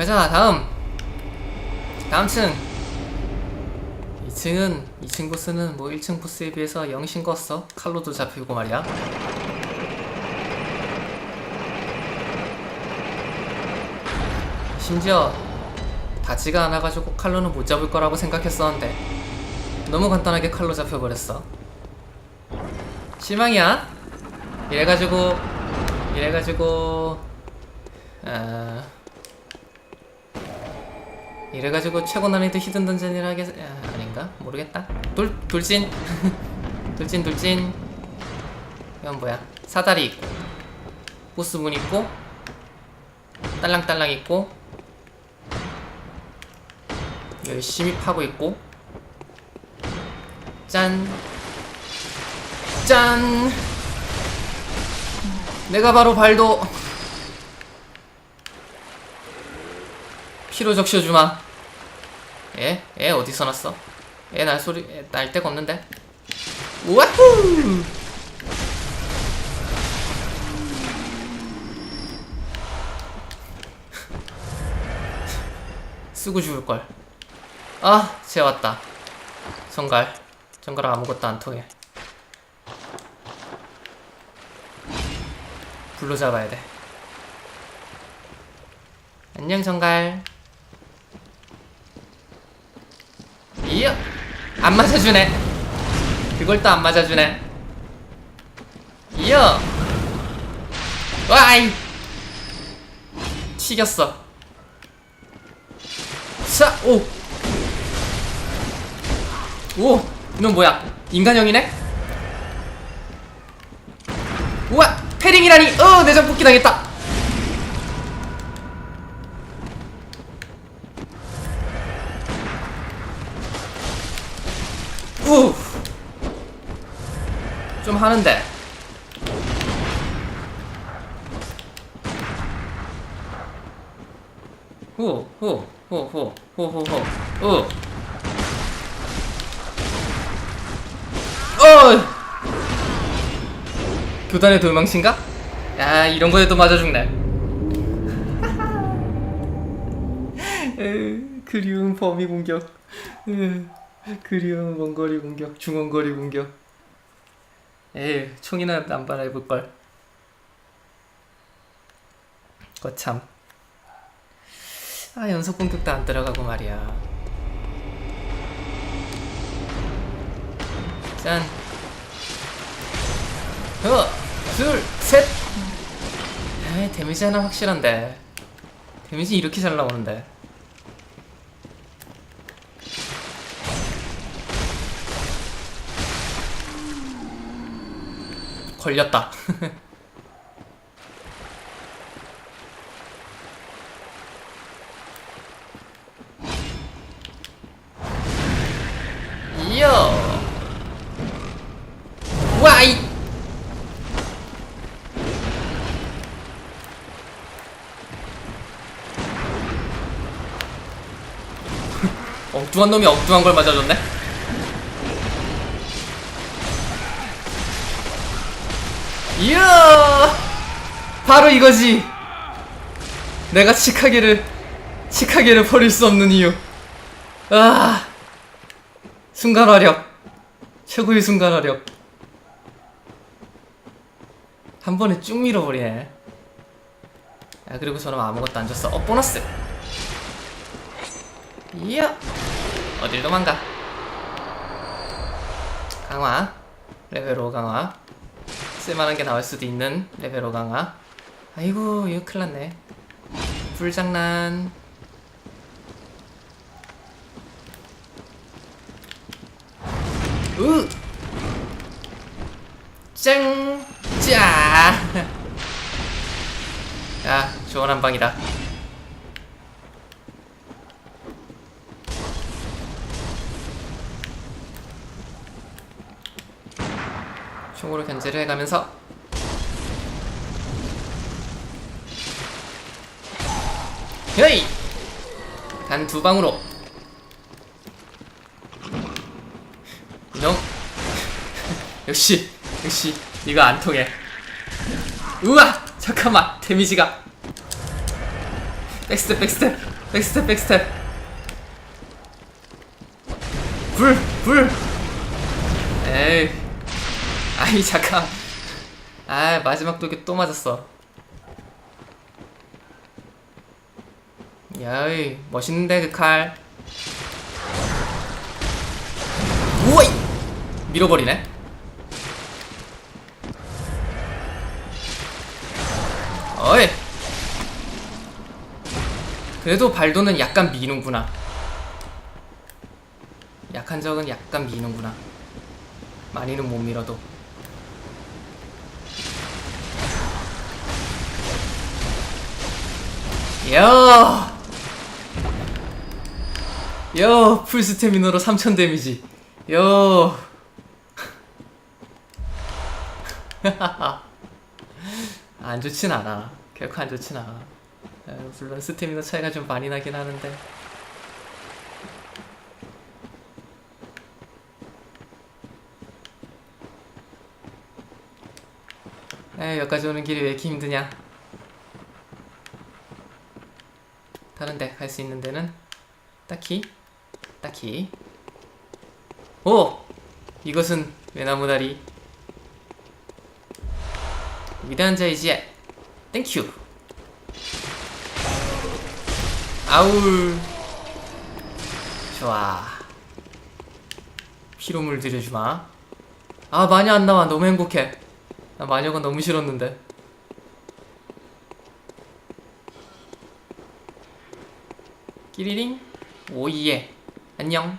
가자 다음. 다음 층. 2층은 2층 보스는 뭐 1층 보스에 비해서 영 싱거웠어. 칼로도 잡히고 말이야. 심지어 닿지가 않아가지고 칼로는 못 잡을 거라고 생각했었는데 너무 간단하게 칼로 잡혀버렸어. 실망이야. 이래가지고 이래가지고 아 이래가지고 최고 난이도 히든 던전이라 하겠 아, 아닌가? 모르겠다. 돌 돌진. 돌진 돌진. 이건 뭐야? 사다리 있고 보스문 있고 딸랑딸랑 있고 열심히 파고 있고. 짠. 짠! 내가 바로 발도 피로 적셔주마 애? 애 어디서 났어? 애날 소리 애, 날 데가 없는데 우와후 쓰고 죽을걸 아, 쟤 왔다. 정갈. 정갈 아무것도 안 통해. 불로 잡아야 돼. 안녕, 정갈. 이야! 안 맞아주네. 그걸 또 안 맞아주네. 이야! 와이! 튀겼어. 자, 오! 오! 이건 뭐야? 인간형이네? 우와! 패링이라니! 어! 내 장 뽑기 당했다! 좀 하는데 후, 후, 후, 후, 후, 후, 후, 후. 어! 교단의 돌망친가? 야 이런 거에도 맞아 죽네. 그리운 범위 공격. 그리운 원거리 공격, 중원거리 공격. 에휴 총이나 남발 해 볼 걸. 거참. 아 연속 공격도 안 들어가고 말이야. 짠. 하나, 둘, 셋. 에이, 데미지 하나 확실한데. 데미지 이렇게 잘 나오는데. 걸렸다. 이야. 와이. 엉뚱한 놈이 엉뚱한 걸 맞아줬네. 이야! 바로 이거지. 내가 치카게를 치카게를 버릴 수 없는 이유. 아. 순간 화력. 최고의 순간 화력. 한 번에 쭉 밀어버리네. 야, 그리고 저는 아무것도 안 줬어. 어, 보너스! 이야! 어딜 도망가. 강화. 레벨 5 강화. 쓸만한 게 나올 수도 있는 레벨 5 강화. 아이고, 이거 큰일 났네. 불장난. 으! 짱! 짜! 야, 좋은 한 방이다. 총으로 견제를 해가면서 헤이! 단 두 방으로. 너 역시 역시 이거 안 통해. 우와! 잠깐만 데미지가. 백스텝 백스텝 백스텝 백스텝. 불! 불! 에이. 아이 잠깐. 아 마지막 독이 또 맞았어 야이 멋있는데 그 칼. 우와이! 밀어버리네. 어이. 그래도 발도는 약간 미는구나. 약한 적은 약간 미는구나. 많이는 못 밀어도. 야! 야, 풀 스태미너로 3000 데미지. 야. 안 좋진 않아. 결코 안 좋진 않아. 에, 물론 스태미너 차이가 좀 많이 나긴 하는데. 에, 여기까지 오는 길이 왜 이렇게 힘드냐? 다른데 갈 수 있는 데는 딱히 딱히. 오! 이것은 외나무다리. 위대한 자이지. 땡큐 아울. 좋아. 피로물 들여주마. 아 마녀 안 나와. 너무 행복해. 나 마녀가 너무 싫었는데. 끼리링? 오이에 안녕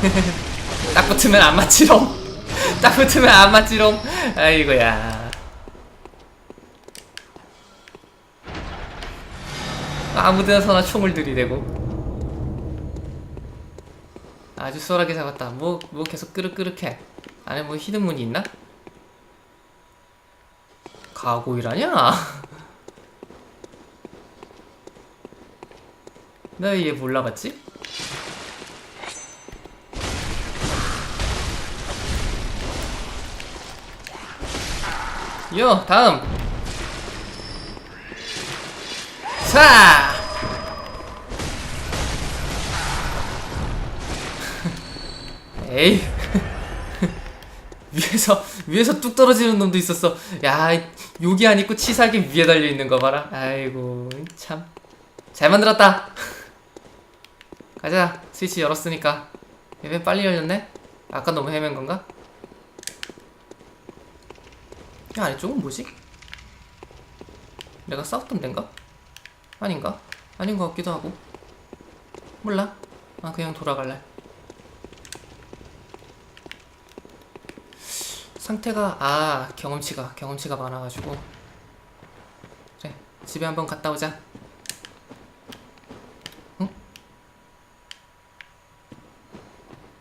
딱 붙으면 안 맞지롱 딱 붙으면 안 맞지롱 아이고야 아무데나서나 총을 들이대고 아주 수월하게 잡았다. 뭐, 뭐 계속 끄륵끄륵해. 안에 뭐 히든 문이 있나? 가고이라냐? 나왜얘 몰라봤지? 요, 다음! 자! 에이 위에서 위에서 뚝 떨어지는 놈도 있었어 야 욕이 안 있고 치사하게 위에 달려 있는 거 봐라. 아이고 참. 잘 만들었다. 가자. 스위치 열었으니까. 왜 빨리 열렸네. 아까 너무 헤맨 건가? 이 아래쪽은 뭐지? 내가 싸웠던 데인가 아닌가? 아닌 것 같기도 하고. 몰라. 아 그냥 돌아갈래 상태가 아 경험치가 경험치가 많아가지고 그래 집에 한번 갔다 오자 응?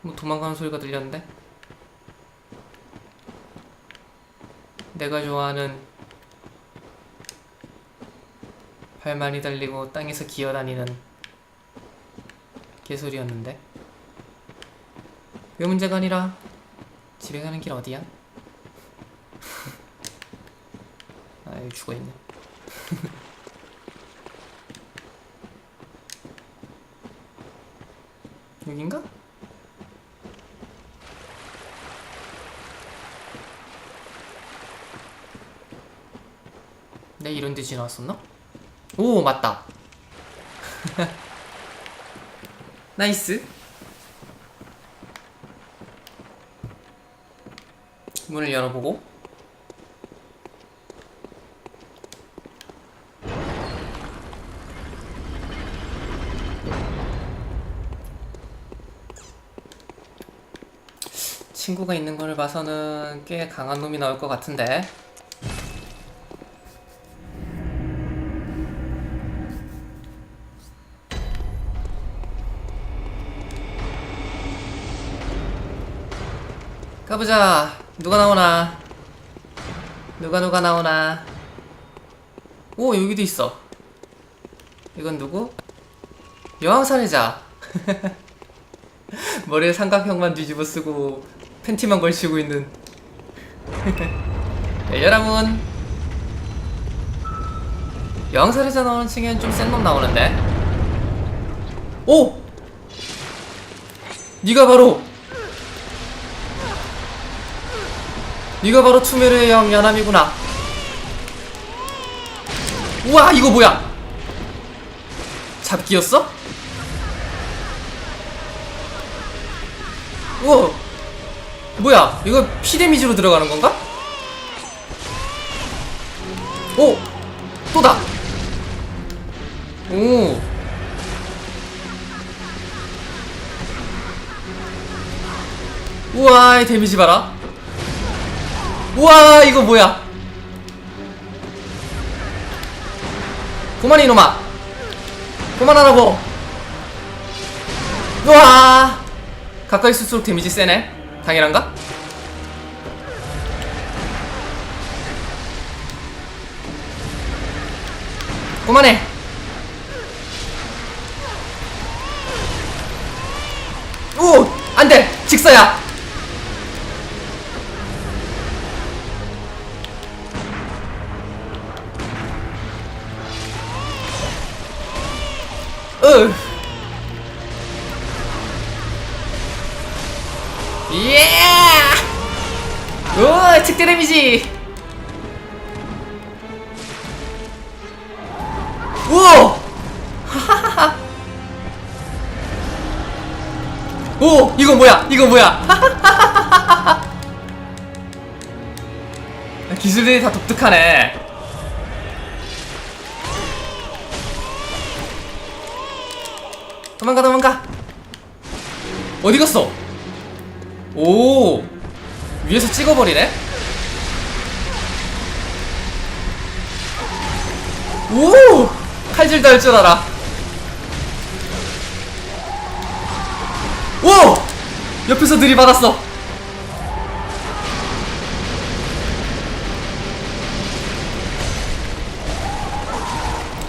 뭐 도망가는 소리가 들렸는데 내가 좋아하는 발 많이 달리고 땅에서 기어다니는 개소리였는데 왜 문제가 아니라 집에 가는 길 어디야? 여기 죽어있네 여긴가? 내 이런 데 지나왔었나? 오 맞다 나이스 문을 열어보고 친구가 있는 걸 봐서는 꽤 강한 놈이 나올 것 같은데. 가보자. 누가 나오나? 누가 누가 나오나? 오 여기도 있어. 이건 누구? 여왕 사례자. 머리에 삼각형만 뒤집어 쓰고 팬티만 걸치고 있는. 네, 여러분. 영설에서 나오는 층에는 좀 센 놈 나오는데. 오! 네가 바로. 네가 바로 투메르의 영 야남이구나. 우와 이거 뭐야? 잡기였어? 우와 뭐야? 이거 피 데미지로 들어가는 건가? 오! 또다! 오! 우와 이 데미지 봐라. 우와 이거 뭐야? 그만 이놈아. 그만하라고. 우와! 가까이 있을수록 데미지 세네 당연한가? 그만해. 오 안돼. 직사야 데미지! 오! 하하하하. 오, 이거 뭐야? 이거 뭐야? 기술들이 다 독특하네. 도망가, 도망가. 어디 갔어? 오 위에서 찍어버리네 오! 칼질도 할 줄 알아. 오! 옆에서 들이받았어.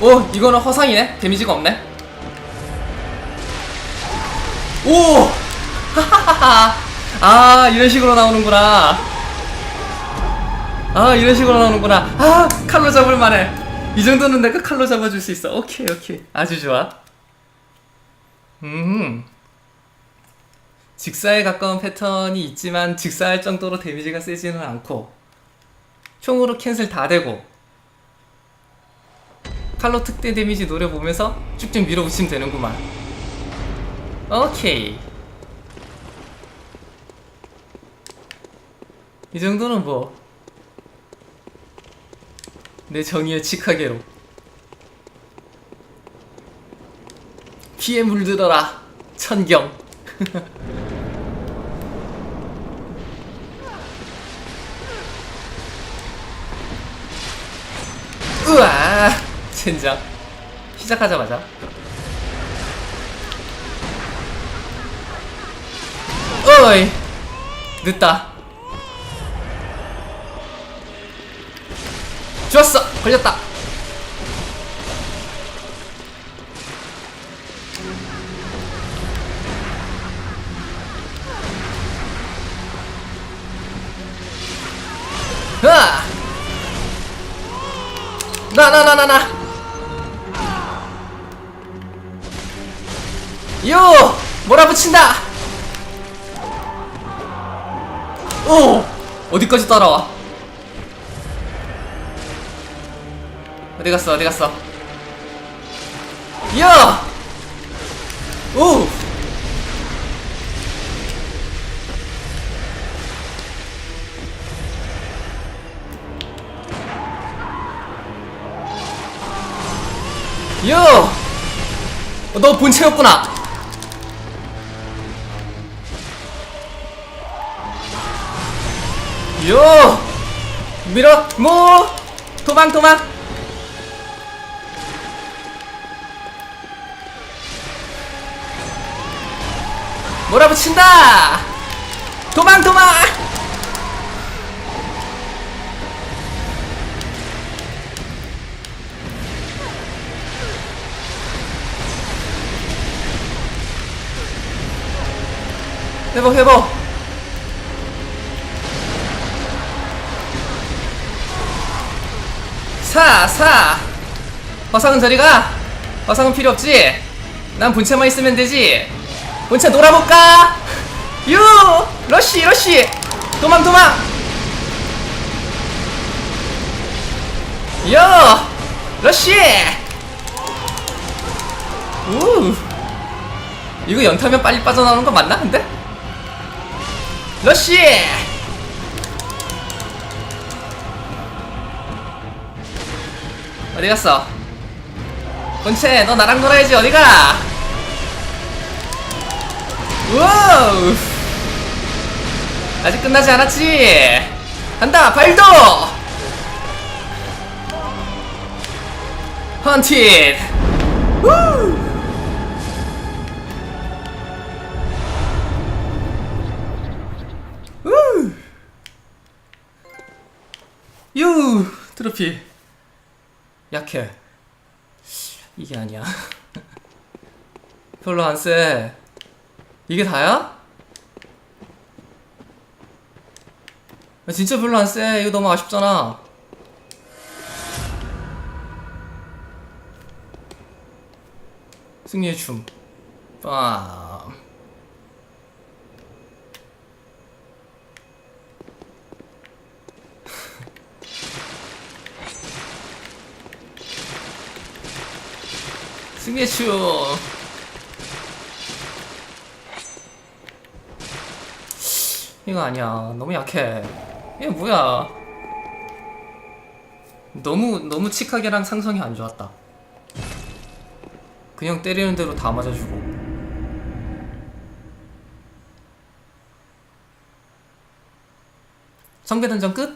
오 이거는 허상이네. 데미지가 없네. 오! 하하하하. 아 이런 식으로 나오는구나. 아 이런 식으로 나오는구나. 아 칼로 잡을 만해 이 정도는 내가 칼로 잡아줄 수 있어. 오케이 오케이. 아주 좋아. 음 직사에 가까운 패턴이 있지만 직사할 정도로 데미지가 세지는 않고 총으로 캔슬 다 되고 칼로 특대 데미지 노려보면서 쭉쭉 밀어붙이면 되는구만. 오케이. 이 정도는 뭐 내 정의의 치카게로. 피에 물들어라 천경. 으아 젠장. 시작하자마자. 어이 늦다 좋았어. 걸렸다. 나나나나나. 요! 몰아붙인다. 오! 어디까지 따라와 어디 갔어 어디 갔어 야! 오! 야! 어, 너 본체였구나 요! 밀어! 모! 도망 도망! 몰아붙인다! 도망 도망! 회복 회복 사! 사! 화상은 저리가! 화상은 필요 없지? 난 본체만 있으면 되지 본체 놀아볼까? 유! 러쉬 러쉬! 도망 도망! 요! 러쉬! 우! 이거 연타면 빨리 빠져나오는 거 맞나 근데? 러쉬! 어디 갔어? 본체 너 나랑 놀아야지 어디 가? 우와우! 아직 끝나지 않았지? 간다 발도! 헌티드! 우! 우! 유! 트로피 약해 이게 아니야 별로 안쎄 이게 다야? 아, 진짜 별로 안 쎄 이거 너무 아쉽잖아 승리의 춤 빰. 승리의 춤 이거 아니야. 너무 약해. 이게 뭐야? 너무 너무 칙하게랑 상성이 안 좋았다. 그냥 때리는 대로 다 맞아주고. 성배단전 끝?